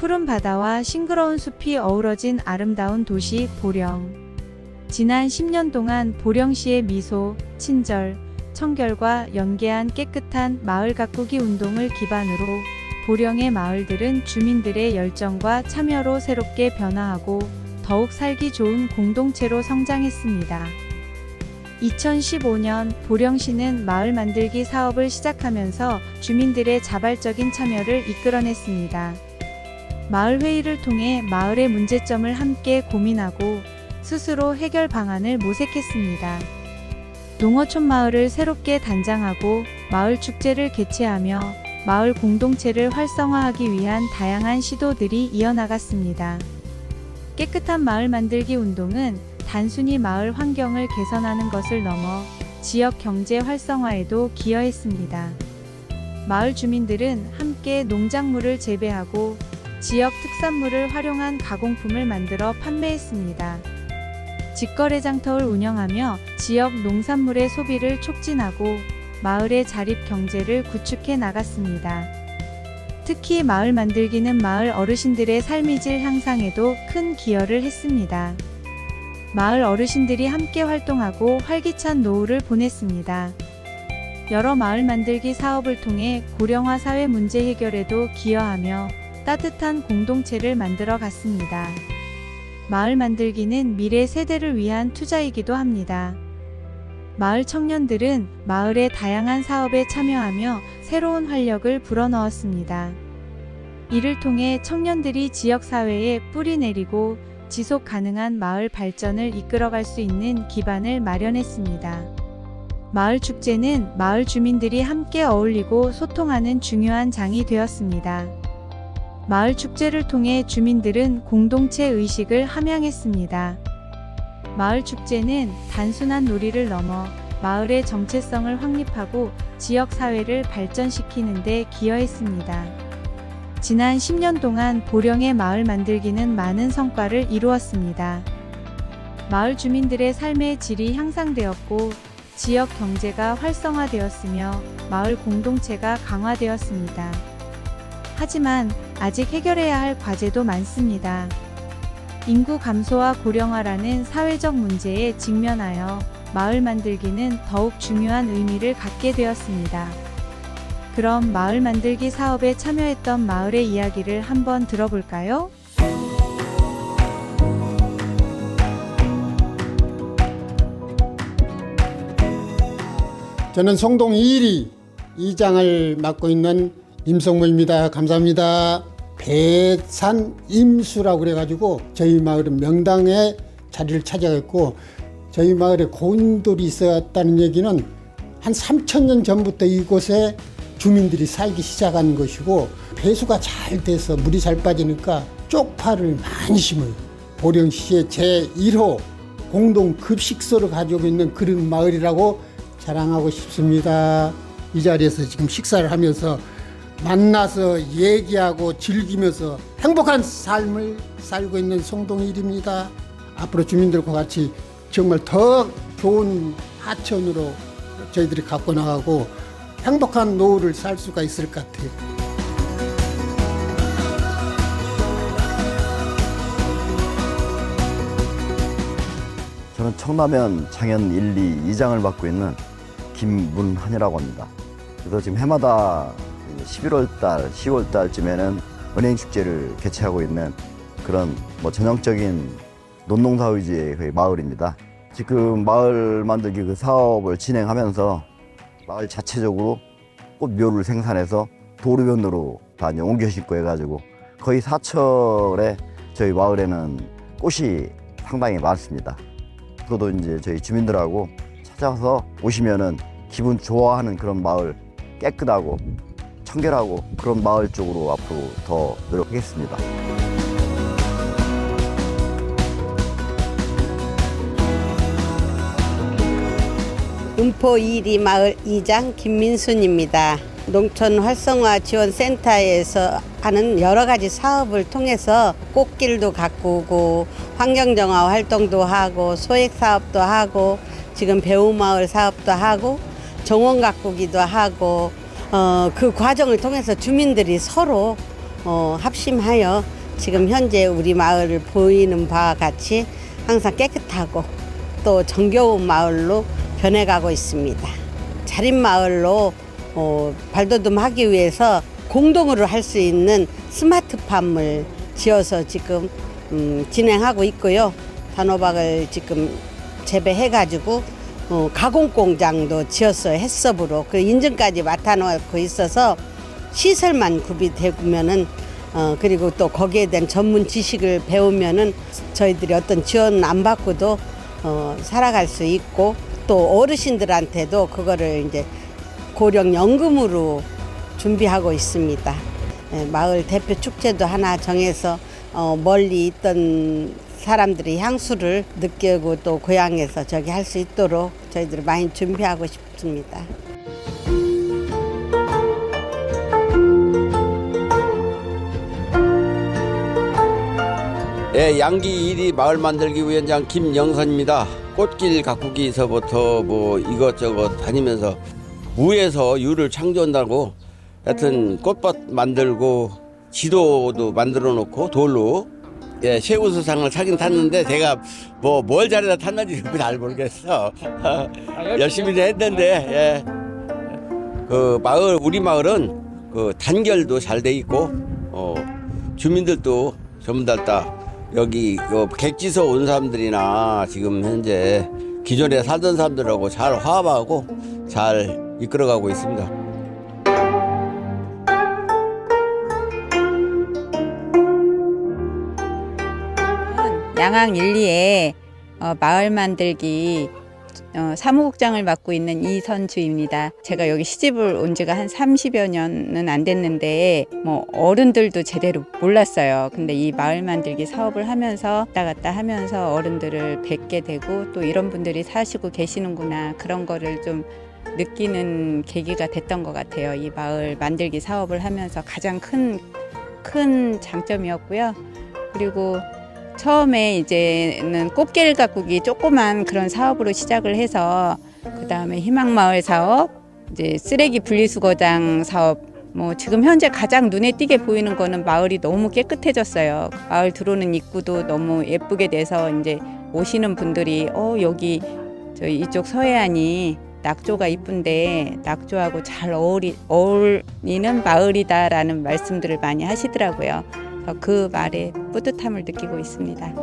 푸른 바다와 싱그러운 숲이 어우러진 아름다운 도시 보령. 지난 10년 동안 보령시의 미소, 친절, 청결과 연계한 깨끗한 마을 가꾸기 운동을 기반으로 보령의 마을들은 주민들의 열정과 참여로 새롭게 변화하고 더욱 살기 좋은 공동체로 성장했습니다. 2015년 보령시는 마을 만들기 사업을 시작하면서 주민들의 자발적인 참여를 이끌어냈습니다. 마을 회의를 통해 마을의 문제점을 함께 고민하고 스스로 해결 방안을 모색했습니다. 농어촌 마을을 새롭게 단장하고 마을 축제를 개최하며 마을 공동체를 활성화하기 위한 다양한 시도들이 이어나갔습니다. 깨끗한 마을 만들기 운동은 단순히 마을 환경을 개선하는 것을 넘어 지역 경제 활성화에도 기여했습니다. 마을 주민들은 함께 농작물을 재배하고 지역 특산물을 활용한 가공품을 만들어 판매했습니다. 직거래 장터를 운영하며 지역 농산물의 소비를 촉진하고 마을의 자립 경제를 구축해 나갔습니다. 특히 마을 만들기는 마을 어르신들의 삶의 질 향상에도 큰 기여를 했습니다. 마을 어르신들이 함께 활동하고 활기찬 노후를 보냈습니다. 여러 마을 만들기 사업을 통해 고령화 사회 문제 해결에도 기여하며 따뜻한 공동체를 만들어 갔습니다. 마을 만들기는 미래 세대를 위한 투자이기도 합니다. 마을 청년들은 마을의 다양한 사업에 참여하며 새로운 활력을 불어넣었습니다. 이를 통해 청년들이 지역사회에 뿌리 내리고 지속 가능한 마을 발전을 이끌어갈 수 있는 기반을 마련했습니다. 마을 축제는 마을 주민들이 함께 어울리고 소통하는 중요한 장이 되었습니다. 마을 축제를 통해 주민들은 공동체 의식을 함양했습니다. 마을 축제는 단순한 놀이를 넘어 마을의 정체성을 확립하고 지역 사회를 발전시키는 데 기여했습니다. 지난 10년 동안 보령의 마을 만들기는 많은 성과를 이루었습니다. 마을 주민들의 삶의 질이 향상되었고 지역 경제가 활성화되었으며 마을 공동체가 강화되었습니다. 하지만 아직 해결해야 할 과제도 많습니다. 인구 감소와 고령화라는 사회적 문제에 직면하여 마을 만들기는 더욱 중요한 의미를 갖게 되었습니다. 그럼 마을 만들기 사업에 참여했던 마을의 이야기를 한번 들어볼까요? 저는 송동 2리 이장을 맡고 있는 임성모입니다. 감사합니다. 배산 임수라고 그래가지고 저희 마을은 명당에 자리를 차지했고 저희 마을에 고인돌이 있었다는 얘기는 한 3천 년 전부터 이곳에 주민들이 살기 시작한 것이고 배수가 잘 돼서 물이 잘 빠지니까 쪽파를 많이 심어요. 보령시의 제1호 공동 급식소를 가지고 있는 그런 마을이라고 자랑하고 싶습니다. 이 자리에서 지금 식사를 하면서 만나서 얘기하고 즐기면서 행복한 삶을 살고 있는 송동일입니다. 앞으로 주민들과 같이 정말 더 좋은 하천으로 저희들이 갖고 나가고 행복한 노후를 살 수가 있을 것 같아요. 저는 청라면 창현 1, 2 이장을 맡고 있는 김문한이라고 합니다. 그래서 지금 해마다 11월 달, 10월 달쯤에는 은행 축제를 개최하고 있는 그런 뭐 전형적인 논농사 위주의 그 마을입니다. 지금 마을 만들기 그 사업을 진행하면서 마을 자체적으로 꽃묘를 생산해서 도로변으로 다 이제 옮겨 심고 해가지고 거의 사철에 저희 마을에는 꽃이 상당히 많습니다. 앞으로도 이제 저희 주민들하고 찾아서 오시면은 기분 좋아하는 그런 마을 깨끗하고 청결하고 그런 마을 쪽으로 앞으로 더 노력하겠습니다. 음포 이리 마을 이장 김민순입니다. 농촌 활성화 지원 센터에서 하는 여러 가지 사업을 통해서 꽃길도 가꾸고 환경 정화 활동도 하고 소액 사업도 하고 지금 배우 마을 사업도 하고 정원 가꾸기도 하고 어, 그 과정을 통해서 주민들이 서로 어, 합심하여 지금 현재 우리 마을을 보이는 바와 같이 항상 깨끗하고 또 정겨운 마을로 변해가고 있습니다. 자립 마을로 어, 발돋움하기 위해서 공동으로 할 수 있는 스마트팜을 지어서 지금 음, 진행하고 있고요. 단호박을 지금 재배해가지고 어, 가공 공장도 지었어요. 해썹으로 그 인증까지 맡아놓고 있어서 시설만 구비되면은 어, 그리고 또 거기에 대한 전문 지식을 배우면은 저희들이 어떤 지원 안 받고도 어, 살아갈 수 있고 또 어르신들한테도 그거를 이제 고령 연금으로 준비하고 있습니다. 예, 마을 대표 축제도 하나 정해서 어, 멀리 있던 사람들이 향수를 느끼고 또 고향에서 저기 할 수 있도록 저희들이 많이 준비하고 싶습니다. 예, 양기 1위 마을 만들기 위원장 김영선입니다. 꽃길 가꾸기서부터 뭐 이것저것 다니면서 무에서 유를 창조한다고 하여튼 꽃밭 만들고 지도도 만들어 놓고 돌로 예, 최우수상을 타긴 탔는데 제가 뭐 뭘 잘해서 탔는지 잘 모르겠어. 열심히 했는데 예. 그 마을 우리 마을은 그 단결도 잘 돼 있고 어 주민들도 전부 다 다 여기 요 객지서 온 사람들이나 지금 현재 기존에 살던 사람들하고 잘 화합하고 잘 이끌어가고 있습니다. 양항 1, 2에 어, 마을 만들기 어, 사무국장을 맡고 있는 이선주입니다. 제가 여기 시집을 온 지가 한 30여 년은 안 됐는데 뭐 어른들도 제대로 몰랐어요. 근데 이 마을 만들기 사업을 하면서 왔다 갔다 하면서 어른들을 뵙게 되고 또 이런 분들이 사시고 계시는구나 그런 거를 좀 느끼는 계기가 됐던 것 같아요. 이 마을 만들기 사업을 하면서 가장 큰 큰 장점이었고요. 그리고 처음에 이제는 꽃길 가꾸기 조그만 그런 사업으로 시작을 해서 그 다음에 희망마을 사업, 이제 쓰레기 분리수거장 사업. 뭐 지금 현재 가장 눈에 띄게 보이는 거는 마을이 너무 깨끗해졌어요. 마을 들어오는 입구도 너무 예쁘게 돼서 이제 오시는 분들이 어 여기 저희 이쪽 서해안이 낙조가 이쁜데 낙조하고 잘 어울리, 어울리는 마을이다라는 말씀들을 많이 하시더라고요. 그 말에 뿌듯함을 느끼고 있습니다.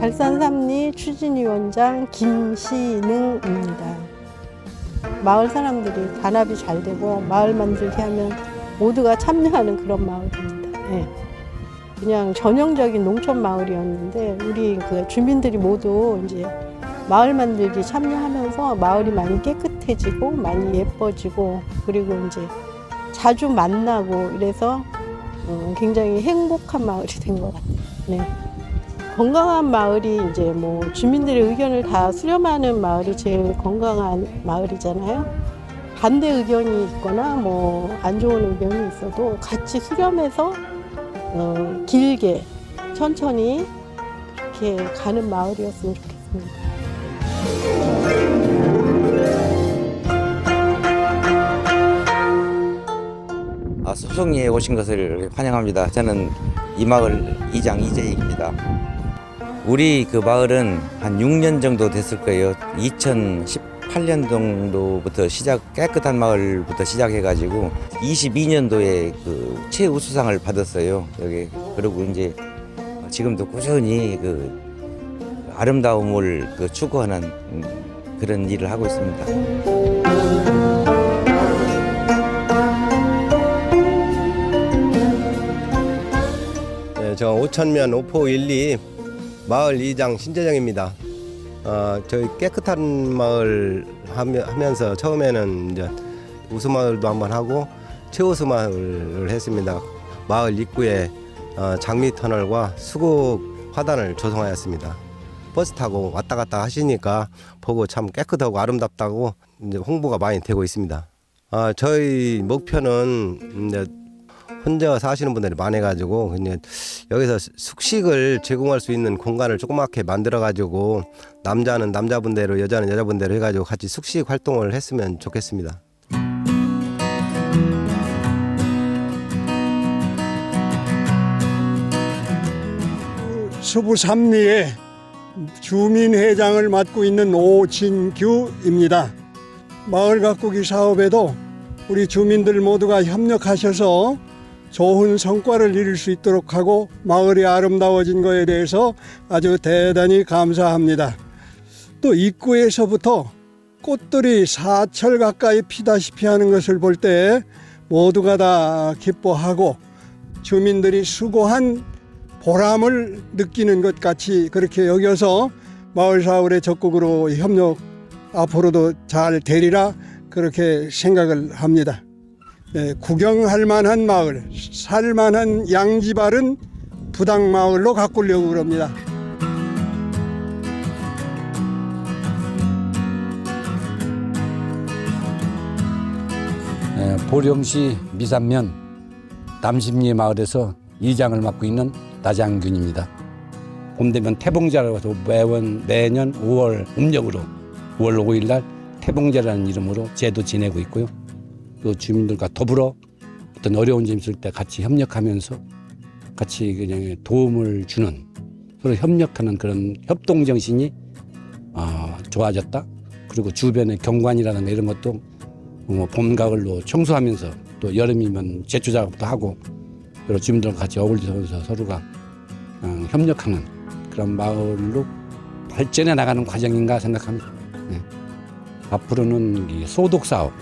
발산삼리 추진위원장 김시능입니다. 마을 사람들이 단합이 잘 되고 마을 만들기 하면 모두가 참여하는 그런 마을입니다. 예. 그냥 전형적인 농촌 마을이었는데 우리 그 주민들이 모두 이제 마을 만들기 참여하면서 마을이 많이 깨끗해지고 많이 예뻐지고 그리고 이제 자주 만나고 이래서 어, 굉장히 행복한 마을이 된 것 같아요. 네. 건강한 마을이 이제 뭐 주민들의 의견을 다 수렴하는 마을이 제일 건강한 마을이잖아요. 반대 의견이 있거나 뭐 안 좋은 의견이 있어도 같이 수렴해서 어, 길게 천천히 그렇게 가는 마을이었으면 좋겠습니다. 아, 숲송리에 오신 것을 환영합니다. 저는 이 마을 이장 이재익입니다. 우리 그 마을은 한 6년 정도 됐을 거예요. 2018년 정도부터 시작 깨끗한 마을부터 시작해가지고 22년도에 그 최우수상을 받았어요. 여기 그리고 이제 지금도 꾸준히 그 아름다움을 그 추구하는 음, 그런 일을 하고 있습니다. 네, 저 오천면 오포 1, 2 마을 이장 신재정입니다. 어, 저희 깨끗한 마을 하며, 하면 서 처음에는 이제 우수 마을도 한번 하고 최우수 마을을 했습니다. 마을 입구에 어, 장미 터널과 수국 화단을 조성하였습니다. 버스 타고 왔다 갔다 하시니까 보고 참 깨끗하고 아름답다고 이제 홍보가 많이 되고 있습니다. 아, 저희 목표는 이제 혼자 사시는 분들이 많아가지고 그냥 여기서 숙식을 제공할 수 있는 공간을 조그맣게 만들어가지고 남자는 남자분대로 여자는 여자분대로 해가지고 같이 숙식 활동을 했으면 좋겠습니다. 수부 삼리에 주민회장을 맡고 있는 오진규입니다. 마을 가꾸기 사업에도 우리 주민들 모두가 협력하셔서 좋은 성과를 이룰 수 있도록 하고 마을이 아름다워진 것에 대해서 아주 대단히 감사합니다. 또 입구에서부터 꽃들이 사철 가까이 피다시피 하는 것을 볼 때 모두가 다 기뻐하고 주민들이 수고한 보람을 느끼는 것 같이 그렇게 여겨서 마을 사울의 적극으로 협력 앞으로도 잘 되리라 그렇게 생각을 합니다. 네, 구경할 만한 마을, 살 만한 양지발은 부당 마을로 가꾸려고 그럽니다. 에, 보령시 미산면 남심리 마을에서 이장을 맡고 있는 나장균입니다. 봄 되면 태봉제라고 해서 매번 매년 5월 음력으로 5월 5일 날 태봉제라는 이름으로 제도 지내고 있고요. 또 주민들과 더불어 어떤 어려운 점 있을 때 같이 협력하면서 같이 그냥 도움을 주는 서로 협력하는 그런 협동 정신이 아, 좋아졌다. 그리고 주변의 경관이라든가 이런 것도 뭐 봄, 가을로 청소하면서 또 여름이면 제초 작업도 하고 여러 주민들과 같이 어울리면서 서로가 어, 협력하는 그런 마을로 발전해 나가는 과정인가 생각합니다. 네. 앞으로는 이 소독 사업,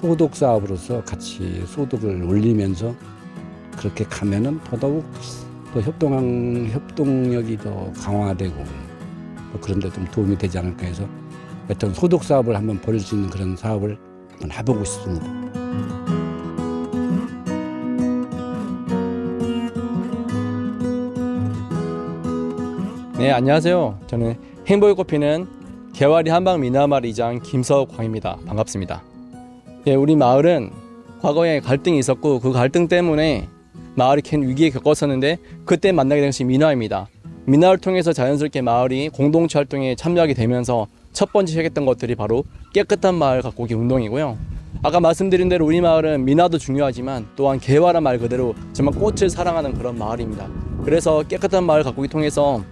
소독 사업으로서 같이 소독을 올리면서 그렇게 가면은 더더욱 또 협동 협동력이 더 강화되고 또 그런 데 좀 도움이 되지 않을까 해서 하여튼 소독 사업을 한번 벌일 수 있는 그런 사업을 한번 해보고 싶습니다. 네, 안녕하세요. 저는 행복을 꽃피는 개화리 한방 미나마을 이장 김서광입니다. 반갑습니다. 예, 우리 마을은 과거에 갈등이 있었고 그 갈등 때문에 마을이 큰 위기에 겪었었는데 그때 만나게 된 것이 민화입니다. 민화를 통해서 자연스럽게 마을이 공동체 활동에 참여하게 되면서 첫 번째 시작했던 것들이 바로 깨끗한 마을 가꾸기 운동이고요. 아까 말씀드린 대로 우리 마을은 민화도 중요하지만 또한 개화란 말 그대로 정말 꽃을 사랑하는 그런 마을입니다. 그래서 깨끗한 마을 가꾸기 통해서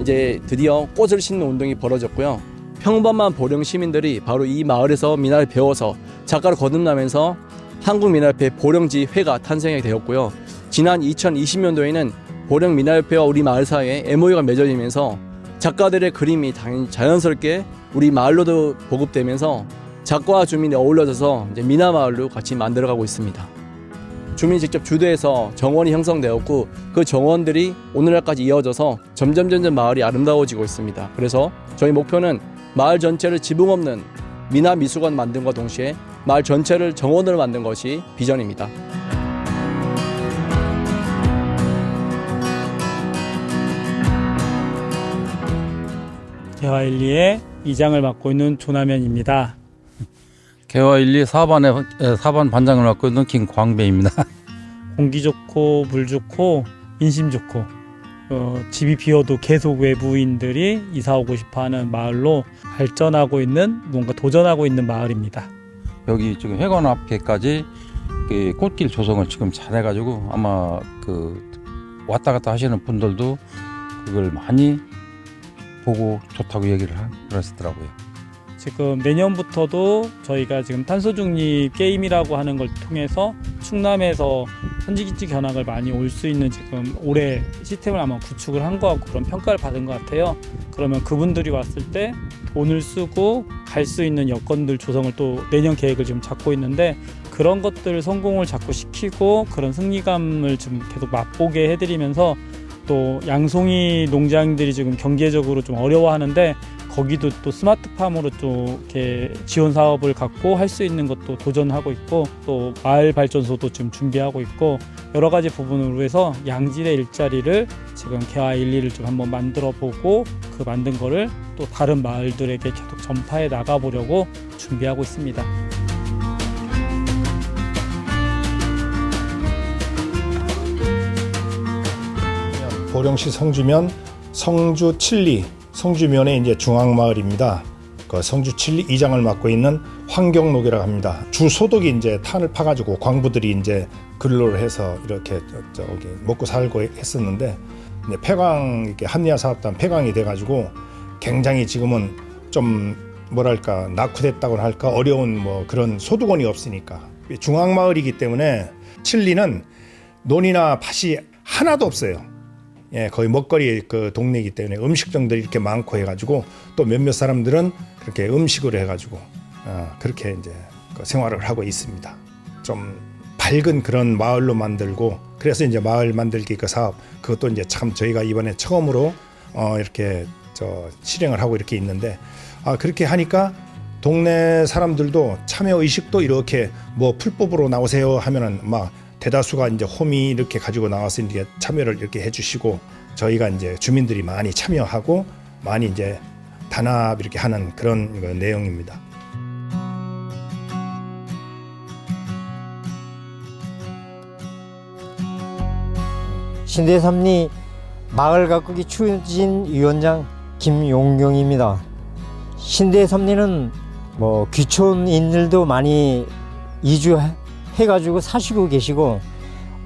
이제 드디어 꽃을 심는 운동이 벌어졌고요. 평범한 보령 시민들이 바로 이 마을에서 민화를 배워서 작가로 거듭나면서 한국민화협회 보령지 회가 탄생하게 되었고요. 지난 2020년도에는 보령 민화협회와 우리 마을 사이에 MOU가 맺어지면서 작가들의 그림이 당연히 자연스럽게 우리 마을로도 보급되면서 작가와 주민이 어울려져서 이제 민화 마을로 같이 만들어가고 있습니다. 주민이 직접 주도해서 정원이 형성되었고 그 정원들이 오늘날까지 이어져서 점점 점점 마을이 아름다워지고 있습니다. 그래서 저희 목표는 마을 전체를 지붕 없는 미나 미술관 만든과 동시에 마을 전체를 정원으로 만든 것이 비전입니다. 개화일리의 이장을 맡고 있는 조남현입니다. 개화 1, 2 4반의 4반 반장을 맡고 있는 김광배입니다. 공기 좋고 물 좋고 인심 좋고 어, 집이 비어도 계속 외부인들이 이사 오고 싶어하는 마을로 발전하고 있는 뭔가 도전하고 있는 마을입니다. 여기 지금 회관 앞에까지 그 꽃길 조성을 지금 잘 해가지고 아마 그 왔다 갔다 하시는 분들도 그걸 많이 보고 좋다고 얘기를 하시더라고요. 지금 내년부터도 저희가 지금 탄소 중립 게임이라고 하는 걸 통해서 충남에서 선지기지 견학을 많이 올 수 있는 지금 올해 시스템을 아마 구축을 한 것 같고 그런 평가를 받은 것 같아요. 그러면 그분들이 왔을 때 돈을 쓰고 갈 수 있는 여건들 조성을 또 내년 계획을 지금 잡고 있는데 그런 것들을 성공을 자꾸 시키고 그런 승리감을 좀 계속 맛보게 해드리면서 또 양송이 농장들이 지금 경제적으로 좀 어려워하는데 거기도 또 스마트팜으로 또 이렇게 지원 사업을 갖고 할 수 있는 것도 도전하고 있고 또 마을 발전소도 지금 준비하고 있고 여러 가지 부분으로 해서 양질의 일자리를 지금 개화 1, 2를 좀 한번 만들어 보고 그 만든 거를 또 다른 마을들에게 계속 전파해 나가 보려고 준비하고 있습니다. 보령시 성주면 성주 칠리 성주면의 이제 중앙마을입니다. 그 성주 칠리 이장을 맡고 있는 환경노계라고 합니다. 주 소득이 이제 탄을 파가지고 광부들이 이제 근로를 해서 이렇게 저- 저기 먹고 살고 했었는데 이제 폐광 이렇게 합리화 사업단 폐광이 돼가지고 굉장히 지금은 좀 뭐랄까 낙후됐다고나 할까 어려운 뭐 그런 소득원이 없으니까 중앙마을이기 때문에 칠리는 논이나 밭이 하나도 없어요. 예, 거의 먹거리 그 동네이기 때문에 음식점들이 이렇게 많고 해가지고 또 몇몇 사람들은 그렇게 음식으로 해가지고 어, 그렇게 이제 그 생활을 하고 있습니다. 좀 밝은 그런 마을로 만들고 그래서 이제 마을 만들기 그 사업 그것도 이제 참 저희가 이번에 처음으로 어, 이렇게 저 실행을 하고 이렇게 있는데 아 그렇게 하니까 동네 사람들도 참여 의식도 이렇게 뭐 풀법으로 나오세요 하면은 막 대다수가 이제 홈이 이렇게 가지고 나와서 이제 참여를 이렇게 해주시고 저희가 이제 주민들이 많이 참여하고 많이 이제 단합 이렇게 하는 그런 그 내용입니다. 신대삼리 마을 가꾸기 추진 위원장 김용경입니다. 신대삼리는 뭐 귀촌인들도 많이 이주 해가지고 사시고 계시고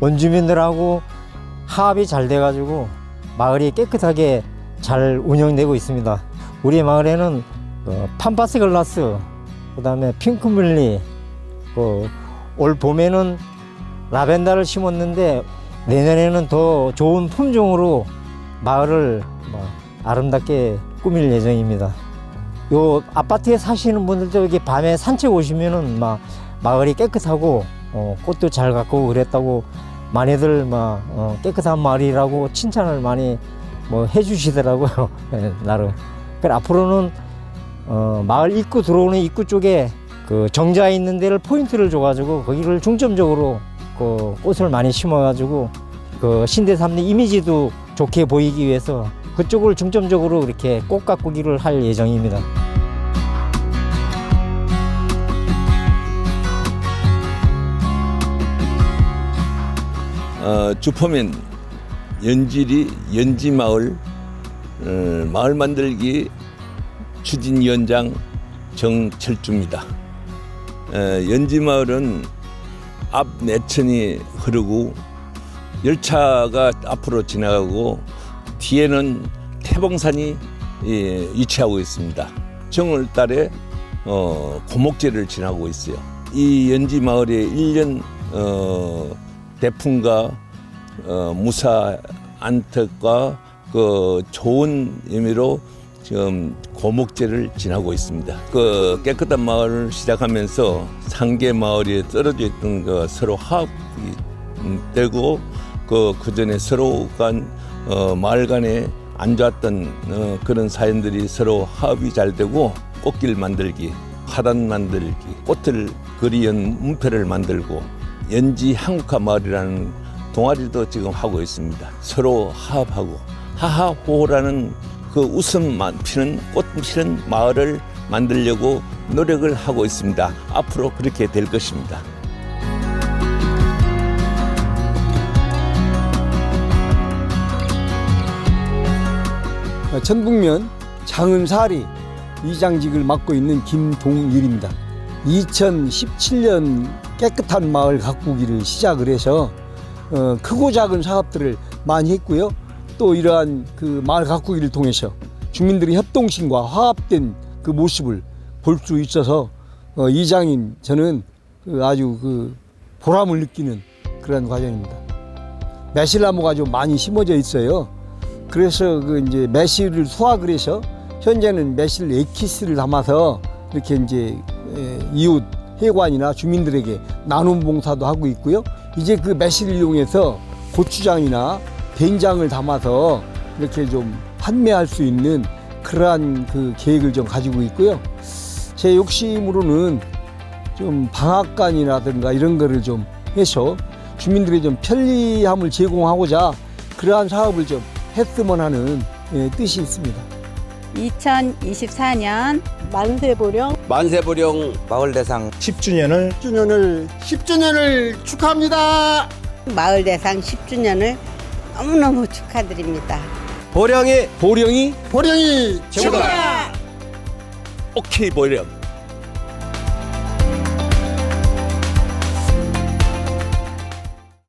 원주민들하고 화합이 잘 돼가지고 마을이 깨끗하게 잘 운영되고 있습니다. 우리 마을에는 어, 판파스 글라스, 그 다음에 핑크뮬리, 그, 올 봄에는 라벤더를 심었는데 내년에는 더 좋은 품종으로 마을을 뭐 아름답게 꾸밀 예정입니다. 요 아파트에 사시는 분들도 여기 밤에 산책 오시면은 막 마을이 깨끗하고 어, 꽃도 잘 가꾸고 그랬다고 많이들 막 어, 깨끗한 마을이라고 칭찬을 많이 뭐 해주시더라고요 예, 나름. 그 앞으로는 어, 마을 입구 들어오는 입구 쪽에 그 정자 있는 데를 포인트를 줘가지고 거기를 중점적으로 그 꽃을 많이 심어가지고 그 신대삼리 이미지도 좋게 보이기 위해서 그쪽을 중점적으로 이렇게 꽃 가꾸기를 할 예정입니다. 어, 주포면 연질이 연지마을 어, 마을 만들기 추진위원장 정철주입니다. 어, 연지마을은 앞 내천이 흐르고 열차가 앞으로 지나가고 뒤에는 태봉산이 예, 위치하고 있습니다. 정월달에 어, 고목제를 지나고 있어요. 이 연지 마을의 일년 어, 대풍과 어, 무사 안택과 그 좋은 의미로 지금 고목제를 지나고 있습니다. 그 깨끗한 마을을 시작하면서 상계 마을이 떨어져 있던 그 서로 화합이 음, 되고 그 그전에 서로 간 어, 마을 간에 안 좋았던 어, 그런 사연들이 서로 화합이 잘 되고 꽃길 만들기, 화단 만들기, 꽃을 그리는 문패를 만들고 연지 한국화 마을이라는 동아리도 지금 하고 있습니다. 서로 화합하고 하하호라는 그 웃음만 피는 꽃 피는 마을을 만들려고 노력을 하고 있습니다. 앞으로 그렇게 될 것입니다. 천북면 장은사리 이장직을 맡고 있는 김동일입니다. 2017년 깨끗한 마을 가꾸기를 시작을 해서 어, 크고 작은 사업들을 많이 했고요. 또 이러한 그 마을 가꾸기를 통해서 주민들의 협동심과 화합된 그 모습을 볼 수 있어서 어, 이장인 저는 그 아주 그 보람을 느끼는 그런 과정입니다. 매실나무가 좀 많이 심어져 있어요. 그래서 그 이제 매실을 수확을 해서 현재는 매실 에키스를 담아서 이렇게 이제 에, 이웃 회관이나 주민들에게 나눔 봉사도 하고 있고요. 이제 그 매실을 이용해서 고추장이나 된장을 담아서 이렇게 좀 판매할 수 있는 그러한 그 계획을 좀 가지고 있고요. 제 욕심으로는 좀 방앗간이라든가 이런 거를 좀 해서 주민들의 좀 편리함을 제공하고자 그러한 사업을 좀 했으면 하는 예, 뜻이 있습니다. 2024년 만세보령 만세보령 마을대상 10주년을 10주년을 10주년을 축하합니다. 마을 대상 10주년을 너무너무 축하드립니다. 보령이 보령이 보령이 오케이 보령